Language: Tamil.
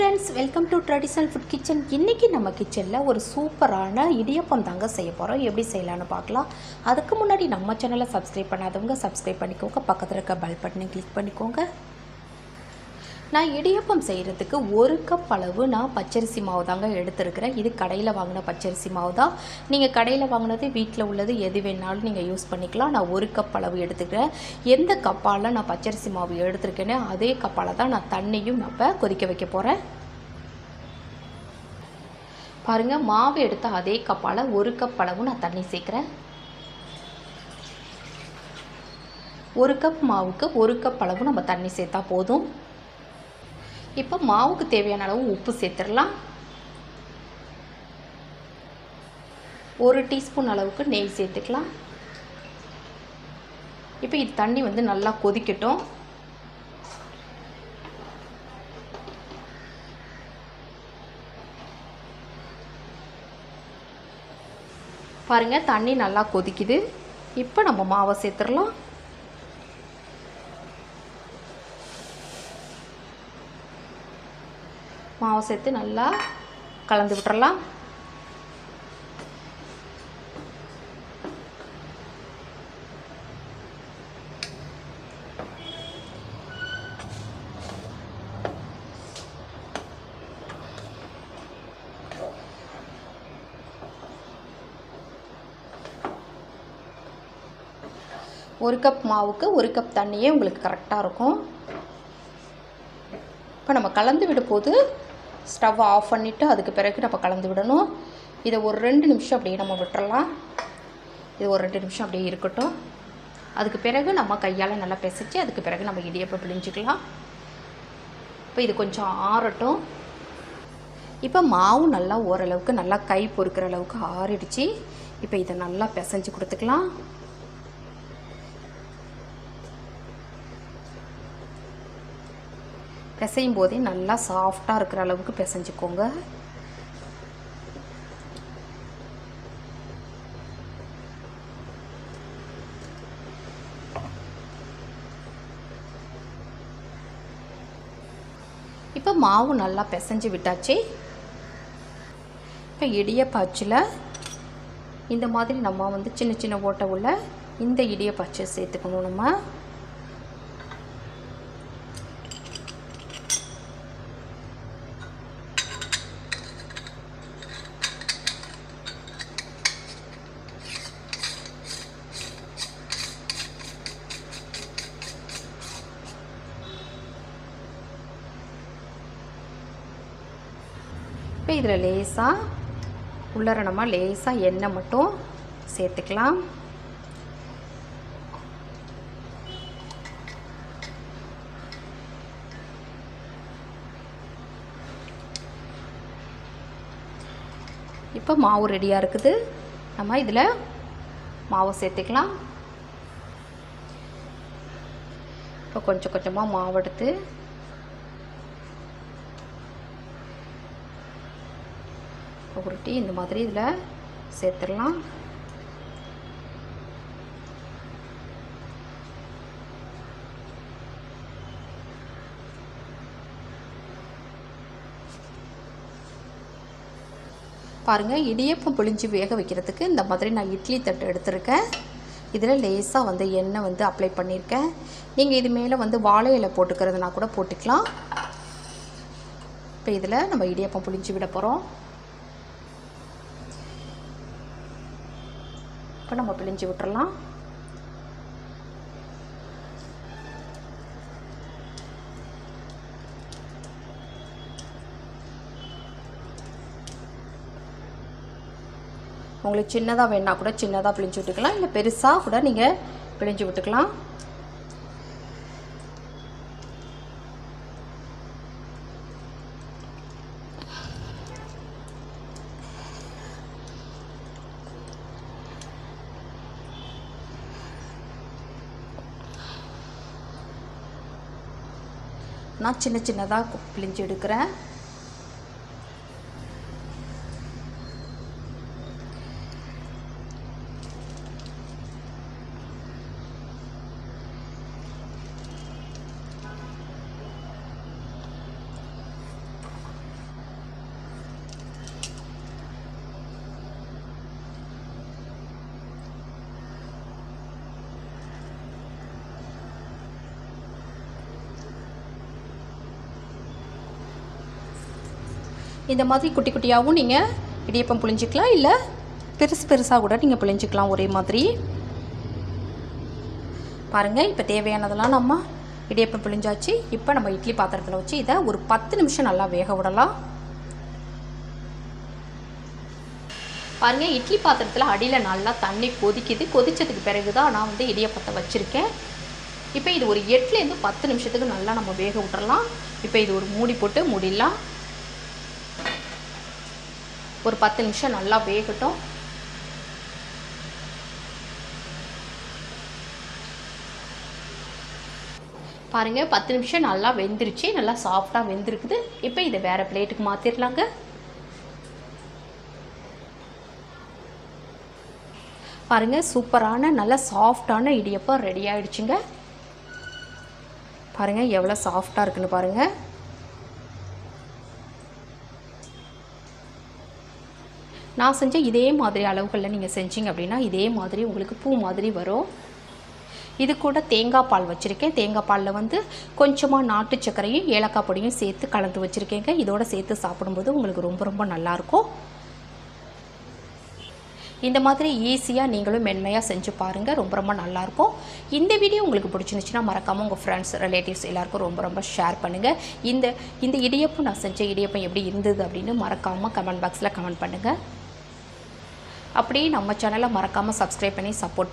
Friends welcome to traditional food kitchen இன்றைக்கி நம்ம கிச்சனில் ஒரு சூப்பரான இடியப்பம் தாங்க செய்ய போகிறோம் எப்படி செய்யலான்னு பார்க்கலாம். அதுக்கு முன்னாடி நம்ம சேனலை சப்ஸ்கிரைப் பண்ணாதவங்க சப்ஸ்கிரைப் பண்ணிக்கோங்க. பக்கத்தில் இருக்க பெல் பட்டனை கிளிக் பண்ணிக்கோங்க. நான் இடியப்பம் செய்கிறதுக்கு ஒரு கப் அளவு நான் பச்சரிசி மாவு தாங்க எடுத்துருக்கிறேன். இது கடையில் வாங்கின பச்சரிசி மாவு தான். நீங்கள் கடையில் வாங்கினது வீட்டில் உள்ளது எது வேணாலும் நீங்கள் யூஸ் பண்ணிக்கலாம். நான் ஒரு கப் அளவு எடுத்துக்கிறேன். எந்த கப்பால் நான் பச்சரிசி மாவு எடுத்துருக்கேனோ அதே கப்பால் தான் நான் தண்ணியும் நம்ம கொதிக்க வைக்க போகிறேன் பாருங்கள் மாவு எடுத்த அதே கப்பால் ஒரு கப் அளவு நான் தண்ணி சேர்க்குறேன். ஒரு கப் மாவுக்கு ஒரு கப் அளவு நம்ம தண்ணி சேர்த்தா போதும். இப்போ மாவுக்கு தேவையான அளவு உப்பு சேர்த்துடலாம். ஒரு டீஸ்பூன் அளவுக்கு நெய் சேர்த்துக்கலாம். இப்போ இது தண்ணி வந்து நல்லா கொதிக்கட்டும். பாருங்கள் தண்ணி நல்லா கொதிக்குது. இப்போ நம்ம மாவை சேர்த்துடலாம். மாவை சேர்த்து நல்லா கலந்து விட்டுறலாம். ஒரு கப் மாவுக்கு ஒரு கப் தண்ணியே உங்களுக்கு கரெக்டாக இருக்கும். இப்போ நம்ம கலந்து விடும்போது ஸ்டவ் ஆஃப் பண்ணிவிட்டு அதுக்கு பிறகு நம்ம கலந்து விடணும். இதை ஒரு ரெண்டு நிமிஷம் அப்படியே நம்ம விட்டுறலாம். இது ஒரு ரெண்டு நிமிஷம் அப்படியே இருக்கட்டும். அதுக்கு பிறகு நம்ம கையால் நல்லா பிசைச்சு அதுக்கு பிறகு நம்ம இடியப்பம் பிழிஞ்சிக்கலாம். இப்போ இது கொஞ்சம் ஆறட்டும். இப்போ மாவு நல்லா ஓரளவுக்கு நல்லா கை பொறுக்கிற அளவுக்கு ஆறிடுச்சு. இப்போ இதை நல்லா பிசைஞ்சு கொடுத்துக்கலாம். பிசையும் போதே நல்லா சாஃப்டாக இருக்கிற அளவுக்கு பிசைஞ்சுக்கோங்க. இப்போ மாவு நல்லா பிசைஞ்சு விட்டாச்சு. இப்போ இடியப்பாச்சில் இந்த மாதிரி நம்ம வந்து சின்ன சின்ன ஓட்டை உள்ள இந்த இடியப்பாச்சை சேர்த்துக்கணும் நம்ம. இப்போ இதில் லேசாக உள்ளர நம்ம லேசாக எண்ணெய் மட்டும் சேர்த்துக்கலாம். இப்போ மாவு ரெடியாக இருக்குது. நம்ம இதில் மாவு சேர்த்துக்கலாம். இப்போ கொஞ்சம் கொஞ்சமாக மாவு எடுத்து உருட்டி இந்த மாதிரி இதில் சேர்த்துடலாம். பாருங்கள் இடியப்பம் புளிஞ்சு வேக வைக்கிறதுக்கு இந்த மாதிரி நான் இட்லி தட்டு எடுத்திருக்கேன். இதில் லேசாக வந்து எண்ணெய் வந்து அப்ளை பண்ணியிருக்கேன். நீங்கள் இது மேலே வந்து வாழை இலை போட்டுக்கிறதுனா கூட போட்டுக்கலாம். இப்போ இதில் நம்ம இடியப்பம் புளிஞ்சு விட போகிறோம். இப்போ நம்ம பிழிஞ்சு விட்டுறலாம். உங்களுக்கு சின்னதாக வேணால் கூட சின்னதாக பிழிஞ்சு விட்டுக்கலாம். இல்லை பெருசாக கூட நீங்கள் பிழிஞ்சு விட்டுக்கலாம். நான் சின்ன சின்னதாக பிழிஞ்சு எடுக்கிறேன். இந்த மாதிரி குட்டி குட்டியாகவும் நீங்கள் இடியப்பம் புழிஞ்சிக்கலாம் இல்லை பெருசு பெருசாக கூட நீங்கள் புழிஞ்சிக்கலாம் ஒரே மாதிரி. பாருங்கள் இப்போ தேவையானதெல்லாம் நம்ம இடியப்பம் புழிஞ்சாச்சு. இப்போ நம்ம இட்லி பாத்திரத்தில் வச்சு இதை ஒரு பத்து நிமிஷம் நல்லா வேக விடலாம். பாருங்கள் இட்லி பாத்திரத்தில் அடியில் நல்லா தண்ணி கொதிக்குது. கொதித்ததுக்கு பிறகு தான் நான் வந்து இடியப்பத்தை வச்சுருக்கேன். இப்போ இது ஒரு எட்டுலேருந்து பத்து நிமிஷத்துக்கு நல்லா நம்ம வேக விட்டுறலாம். இப்போ இது ஒரு மூடி போட்டு மூடிடலாம். ஒரு பத்து நிமிஷம் நல்லா வேகட்டும். பாருங்கள் பத்து நிமிஷம் நல்லா வெந்துருச்சு. நல்லா சாஃப்டாக வெந்திருக்குது. இப்போ இதை வேறு பிளேட்டுக்கு மாற்றிடலாங்க பாருங்கள் சூப்பரான நல்ல சாஃப்டான இடியப்பம் ரெடி ஆகிடுச்சுங்க பாருங்கள் எவ்வளோ சாஃப்டாக இருக்குன்னு பாருங்கள் நான் செஞ்ச இதே மாதிரி அளவுகளில் நீங்கள் செஞ்சீங்க அப்படின்னா இதே மாதிரி உங்களுக்கு பூ மாதிரி வரும். இது கூட தேங்காய் பால் வச்சுருக்கேன். தேங்காய் பாலில் வந்து கொஞ்சமாக நாட்டு சர்க்கரையும் ஏலக்காய் பொடியும் சேர்த்து கலந்து வச்சுருக்கேங்க. இதோட சேர்த்து சாப்பிடும்போது உங்களுக்கு ரொம்ப ரொம்ப நல்லாயிருக்கும். இந்த மாதிரி ஈஸியாக நீங்களும் மென்மையாக செஞ்சு பாருங்கள் ரொம்ப ரொம்ப நல்லாயிருக்கும். இந்த வீடியோ உங்களுக்கு பிடிச்சிருந்துச்சுன்னா மறக்காமல் உங்கள் ஃப்ரெண்ட்ஸ் ரிலேட்டிவ்ஸ் எல்லாருக்கும் ரொம்ப ரொம்ப ஷேர் பண்ணுங்கள் இந்த இந்த இடியப்பம் நான் செஞ்ச இடியப்பம் எப்படி இருந்தது அப்படின்னு மறக்காமல் கமெண்ட் பாக்ஸில் கமெண்ட் பண்ணுங்கள் அப்படியே நம்ம சேனலை மறக்காமல் சப்ஸ்கிரைப் பண்ணி சப்போர்ட்